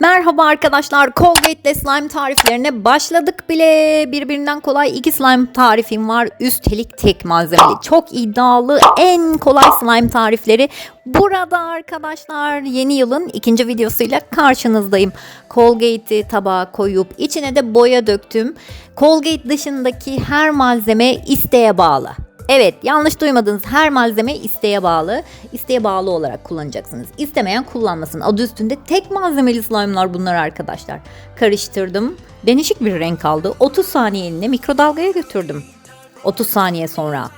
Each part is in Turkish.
Merhaba arkadaşlar. Colgate'le slime tariflerine başladık bile. Birbirinden kolay iki slime tarifim var. Üstelik tek malzemeli. Çok iddialı en kolay slime tarifleri burada arkadaşlar. Yeni yılın ikinci videosuyla karşınızdayım. Colgate'i tabağa koyup içine de boya döktüm. Colgate dışındaki her malzeme isteğe bağlı. Evet yanlış duymadınız her malzeme isteğe bağlı. İsteğe bağlı olarak kullanacaksınız. İstemeyen kullanmasın. Adı üstünde tek malzemeli slime'lar bunlar arkadaşlar. Karıştırdım. Değişik bir renk aldı. 30 saniye eline mikrodalgaya götürdüm. 30 saniye sonra.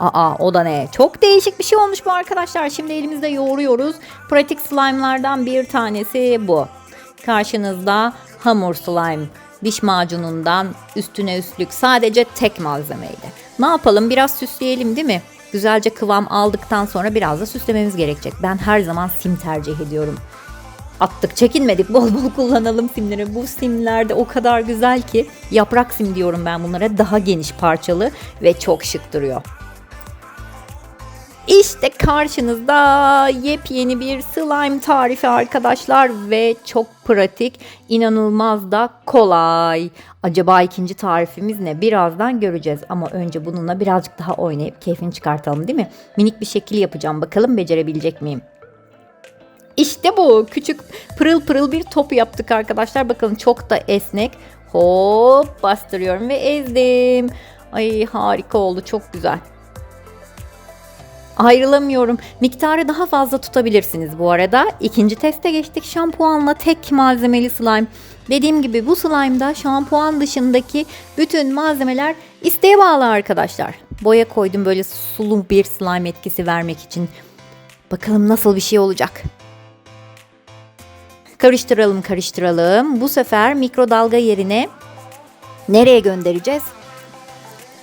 Aa o da ne? Çok değişik bir şey olmuş bu arkadaşlar. Şimdi elimizde yoğuruyoruz. Pratik slime'lardan bir tanesi bu. Karşınızda hamur slime. Diş macunundan üstüne üstlük sadece tek malzemeydi. Ne yapalım biraz süsleyelim değil mi? Güzelce kıvam aldıktan sonra biraz da süslememiz gerekecek. Ben her zaman sim tercih ediyorum. Attık çekinmedik bol bol kullanalım simleri. Bu simler de o kadar güzel ki yaprak sim diyorum ben bunlara daha geniş parçalı ve çok şık duruyor. İşte karşınızda yepyeni bir slime tarifi arkadaşlar ve çok pratik, inanılmaz da kolay. Acaba ikinci tarifimiz ne? Birazdan göreceğiz ama önce bununla birazcık daha oynayıp keyfini çıkartalım değil mi? Minik bir şekil yapacağım bakalım becerebilecek miyim? İşte bu küçük pırıl pırıl bir top yaptık arkadaşlar. Bakın çok da esnek. Hop bastırıyorum ve ezdim. Ay harika oldu çok güzel ayrılamıyorum. Miktarı daha fazla tutabilirsiniz bu arada. İkinci teste geçtik. Şampuanla tek malzemeli slime. Dediğim gibi bu slime'da şampuan dışındaki bütün malzemeler isteğe bağlı arkadaşlar. Boya koydum böyle sulu bir slime etkisi vermek için. Bakalım nasıl bir şey olacak. Karıştıralım karıştıralım. Bu sefer mikrodalga yerine nereye göndereceğiz?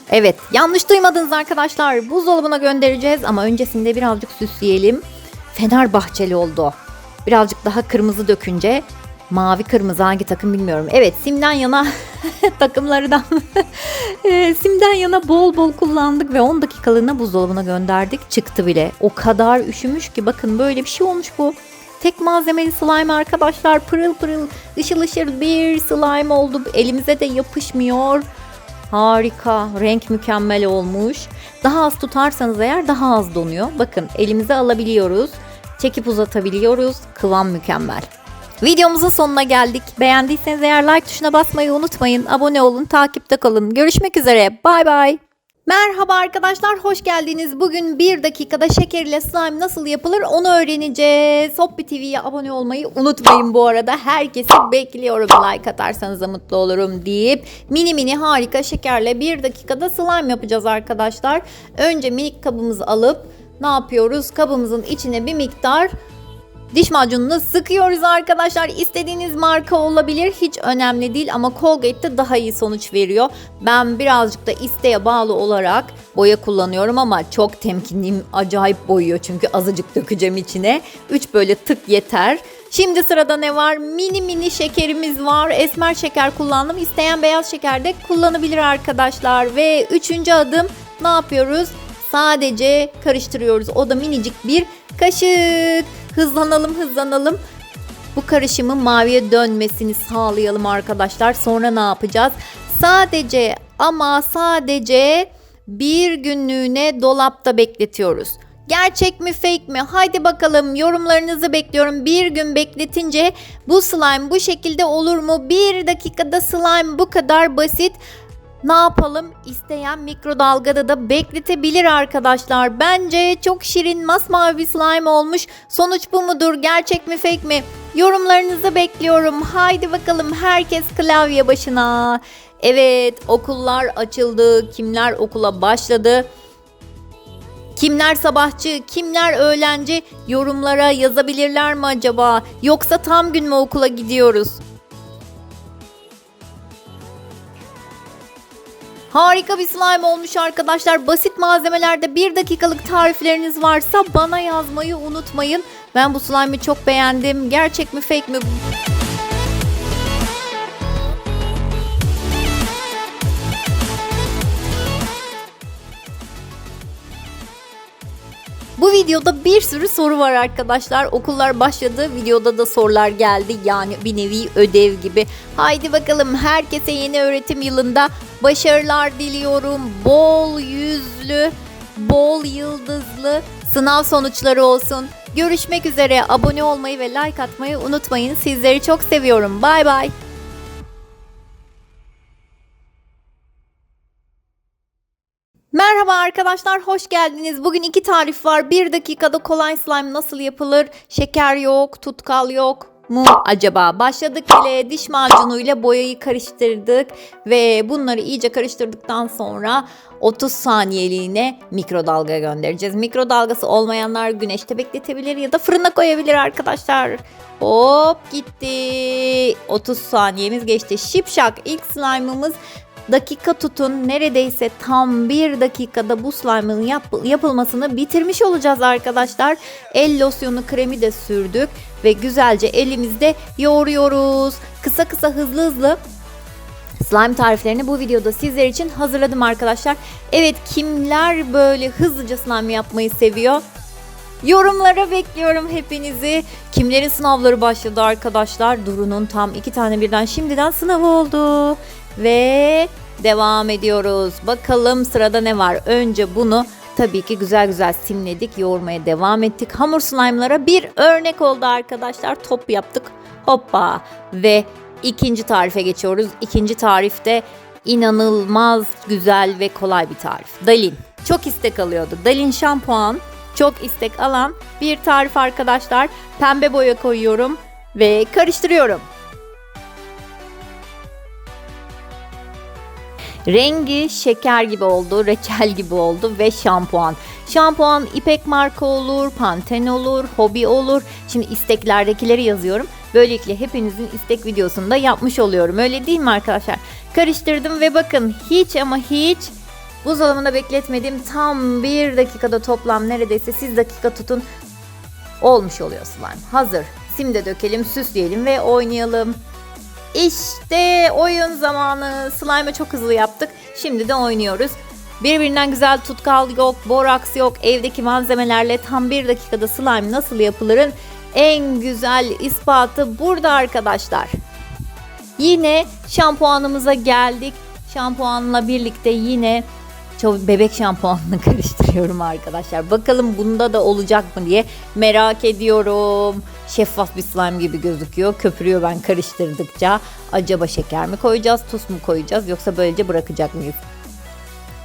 Evet yanlış duymadınız arkadaşlar. Buzdolabına göndereceğiz ama öncesinde birazcık süsleyelim. Fenerbahçeli oldu. Birazcık daha kırmızı dökünce mavi kırmızı hangi takım bilmiyorum. Evet simden yana takımlardan e, simden yana bol bol kullandık ve 10 dakikalığına buzdolabına gönderdik. Çıktı bile. O kadar üşümüş ki bakın böyle bir şey olmuş bu. Tek malzemeli slime arkadaşlar pırıl pırıl ışıl ışıl bir slime oldu. Elimize de yapışmıyor. Harika. Renk mükemmel olmuş. Daha az tutarsanız eğer daha az donuyor. Bakın elimize alabiliyoruz. Çekip uzatabiliyoruz. Kıvam mükemmel. Videomuzun sonuna geldik. Beğendiyseniz eğer like tuşuna basmayı unutmayın. Abone olun, takipte kalın. Görüşmek üzere. Bay bay. Merhaba arkadaşlar, hoş geldiniz. Bugün bir dakikada şeker slime nasıl yapılır onu öğreneceğiz. Hoppi TV'ye abone olmayı unutmayın bu arada. Herkesi bekliyorum. Like atarsanız da mutlu olurum deyip mini mini harika şekerle bir dakikada slime yapacağız arkadaşlar. Önce minik kabımızı alıp ne yapıyoruz? Kabımızın içine bir miktar Diş macununu sıkıyoruz arkadaşlar. İstediğiniz marka olabilir. Hiç önemli değil ama Colgate'de daha iyi sonuç veriyor. Ben birazcık da isteğe bağlı olarak boya kullanıyorum ama çok temkinliyim. Acayip boyuyor çünkü azıcık dökeceğim içine. 3 böyle tık yeter. Şimdi sırada ne var? Mini mini şekerimiz var. Esmer şeker kullandım. İsteyen beyaz şeker de kullanabilir arkadaşlar. Ve üçüncü adım ne yapıyoruz? Sadece karıştırıyoruz. O da minicik bir kaşık. Hızlanalım hızlanalım. Bu karışımın maviye dönmesini sağlayalım arkadaşlar. Sonra ne yapacağız? Sadece ama sadece bir günlüğüne dolapta bekletiyoruz. Gerçek mi fake mi? Haydi bakalım yorumlarınızı bekliyorum. Bir gün bekletince bu slime bu şekilde olur mu? Bir dakikada slime bu kadar basit. Ne yapalım? İsteyen mikrodalgada da bekletebilir arkadaşlar. Bence çok şirin masmavi slime olmuş. Sonuç bu mudur? Gerçek mi fake mi? Yorumlarınızı bekliyorum. Haydi bakalım herkes klavye başına. Evet okullar açıldı. Kimler okula başladı? Kimler sabahçı, kimler öğlenci yorumlara yazabilirler mi acaba? Yoksa tam gün mü okula gidiyoruz? Harika bir slime olmuş arkadaşlar. Basit malzemelerde bir dakikalık tarifleriniz varsa bana yazmayı unutmayın. Ben bu slime'ı çok beğendim. Gerçek mi fake mi? Bu videoda bir sürü soru var arkadaşlar. Okullar başladı. Videoda da sorular geldi. Yani bir nevi ödev gibi. Haydi bakalım herkese yeni öğretim yılında başarılar diliyorum. Bol yüzlü, bol yıldızlı sınav sonuçları olsun. Görüşmek üzere. Abone olmayı ve like atmayı unutmayın. Sizleri çok seviyorum. Bay bay. Merhaba arkadaşlar, hoş geldiniz. Bugün iki tarif var. Bir dakikada kolay slime nasıl yapılır? Şeker yok, tutkal yok mu acaba? Başladık bile diş macunuyla boyayı karıştırdık ve bunları iyice karıştırdıktan sonra 30 saniyeliğine mikrodalga göndereceğiz. Mikrodalgası olmayanlar güneşte bekletebilir ya da fırına koyabilir arkadaşlar. Hop gitti. 30 saniyemiz geçti. Şipşak ilk slime'ımız dakika tutun neredeyse tam bir dakikada bu slime'ın yap- yapılmasını bitirmiş olacağız arkadaşlar. El losyonu kremi de sürdük ve güzelce elimizde yoğuruyoruz. Kısa kısa hızlı hızlı slime tariflerini bu videoda sizler için hazırladım arkadaşlar. Evet kimler böyle hızlıca slime yapmayı seviyor? Yorumlara bekliyorum hepinizi. Kimlerin sınavları başladı arkadaşlar? Duru'nun tam iki tane birden şimdiden sınavı oldu. Ve devam ediyoruz. Bakalım sırada ne var? Önce bunu tabii ki güzel güzel simledik. Yoğurmaya devam ettik. Hamur slime'lara bir örnek oldu arkadaşlar. Top yaptık. Hoppa. Ve ikinci tarife geçiyoruz. İkinci tarifte inanılmaz güzel ve kolay bir tarif. Dalin. Çok istek alıyordu. Dalin şampuan çok istek alan bir tarif arkadaşlar. Pembe boya koyuyorum ve karıştırıyorum. Rengi şeker gibi oldu, reçel gibi oldu ve şampuan. Şampuan İpek marka olur, Pantene olur, Hobi olur. Şimdi isteklerdekileri yazıyorum. Böylelikle hepinizin istek videosunu da yapmış oluyorum. Öyle değil mi arkadaşlar? Karıştırdım ve bakın hiç ama hiç buzdolabında bekletmedim. Tam bir dakikada toplam neredeyse siz dakika tutun olmuş oluyor slime. Hazır. Sim dökelim, süsleyelim ve oynayalım. İşte oyun zamanı. Slime'ı çok hızlı yaptık. Şimdi de oynuyoruz. Birbirinden güzel tutkal yok, boraks yok. Evdeki malzemelerle tam bir dakikada slime nasıl yapılırın en güzel ispatı burada arkadaşlar. Yine şampuanımıza geldik. Şampuanla birlikte yine çok bebek şampuanını karıştırıyorum arkadaşlar. Bakalım bunda da olacak mı diye merak ediyorum. Şeffaf bir slime gibi gözüküyor. Köpürüyor ben karıştırdıkça. Acaba şeker mi koyacağız, tuz mu koyacağız yoksa böylece bırakacak mıyız?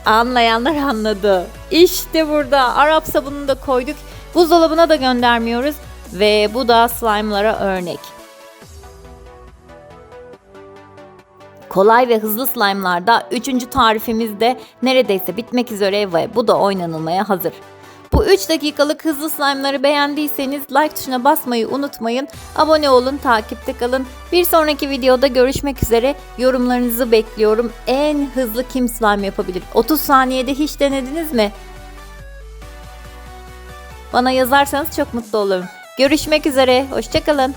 Anlayanlar anladı. İşte burada Arap sabununu da koyduk. Buzdolabına da göndermiyoruz. Ve bu da slime'lara örnek. Kolay ve hızlı slime'larda 3. tarifimiz de neredeyse bitmek üzere ve bu da oynanılmaya hazır. Bu 3 dakikalık hızlı slime'ları beğendiyseniz like tuşuna basmayı unutmayın. Abone olun, takipte kalın. Bir sonraki videoda görüşmek üzere. Yorumlarınızı bekliyorum. En hızlı kim slime yapabilir? 30 saniyede hiç denediniz mi? Bana yazarsanız çok mutlu olurum. Görüşmek üzere. Hoşçakalın.